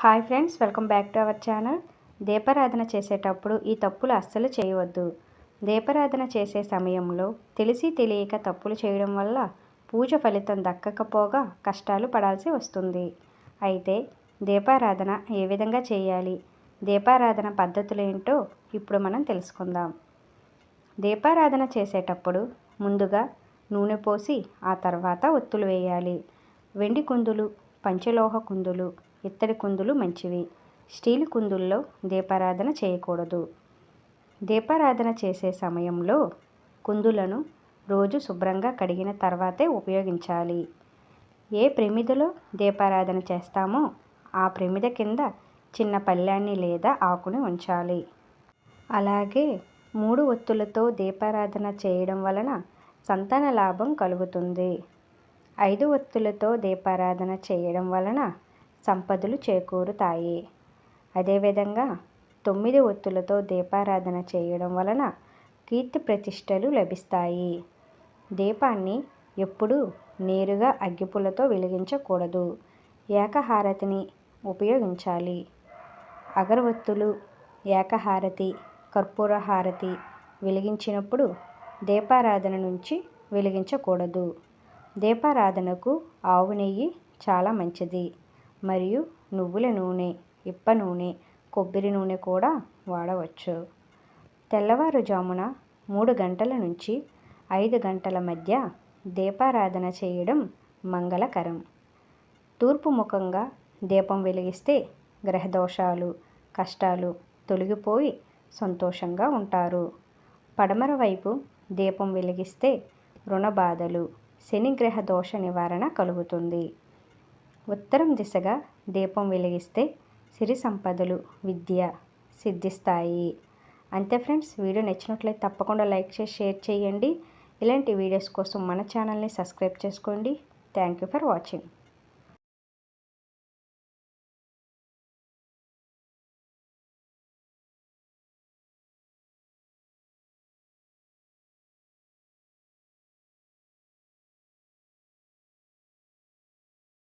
Hi friends welcome back to our channel. దీపారాధన చేసేటప్పుడు ఈ తప్పులు అస్సలు చేయవద్దు. దీపారాధన చేసే సమయంలో తెలిసి తెలియక తప్పులు చేయడం వల్ల పూజ ఫలితం దక్కకపోగా కష్టాలు పడాల్సి వస్తుంది. అయితే దీపారాధన ఏ విధంగా చేయాలి? దీపారాధన పద్ధతులు ఏంటో ఇప్పుడు మనం తెలుసుకుందాం. దీపారాధన చేసేటప్పుడు ముందుగా నూనె పోసి ఆ తర్వాత ఒత్తులు వేయాలి. వెండి కుందులు పంచలోహ కుందులు ఇత్తడి కుందులు మంచివి. స్టీల్ కుందుల్లో దీపారాధన చేయకూడదు. దీపారాధన చేసే సమయంలో కుందులను రోజు శుభ్రంగా కడిగిన తర్వాతే ఉపయోగించాలి. ఏ ప్రమిదలో దీపారాధన చేస్తామో ఆ ప్రమిద కింద చిన్న పళ్ళాన్ని లేదా ఆకుని ఉంచాలి. అలాగే మూడు ఒత్తులతో దీపారాధన చేయడం వలన సంతాన లాభం కలుగుతుంది. ఐదు ఒత్తులతో దీపారాధన చేయడం వలన సంపదలు చేకూరుతాయి. అదేవిధంగా తొమ్మిది ఒత్తులతో దీపారాధన చేయడం వలన కీర్తి ప్రతిష్టలు లభిస్తాయి. దీపాన్ని ఎప్పుడూ నేరుగా అగ్గిపుల్లతో వెలిగించకూడదు. ఏకహారతిని ఉపయోగించాలి. అగరవత్తులు ఏకహారతి కర్పూర హారతి వెలిగించినప్పుడు దీపారాధన నుంచి వెలిగించకూడదు. దీపారాధనకు ఆవు నెయ్యి చాలా మంచిది. మరియు నువ్వుల నూనె ఇప్ప నూనె కొబ్బరి నూనె కూడా వాడవచ్చు. తెల్లవారుజామున మూడు గంటల నుంచి ఐదు గంటల మధ్య దీపారాధన చేయడం మంగళకరం. తూర్పు ముఖంగా దీపం వెలిగిస్తే గ్రహదోషాలు కష్టాలు తొలగిపోయి సంతోషంగా ఉంటారు. పడమర వైపు దీపం వెలిగిస్తే రుణ బాధలు శనిగ్రహ దోష నివారణ కలుగుతుంది. ఉత్తరం దిశగా దీపం వెలిగిస్తే సిరి సంపదలు విద్య సిద్ధిస్తాయి. అంతే ఫ్రెండ్స్ వీడియో నచ్చినట్లయితే తప్పకుండా లైక్ చేసి షేర్ చేయండి. ఇలాంటి వీడియోస్ కోసం మన ఛానల్ని సబ్స్క్రైబ్ చేసుకోండి. Thank you for watching.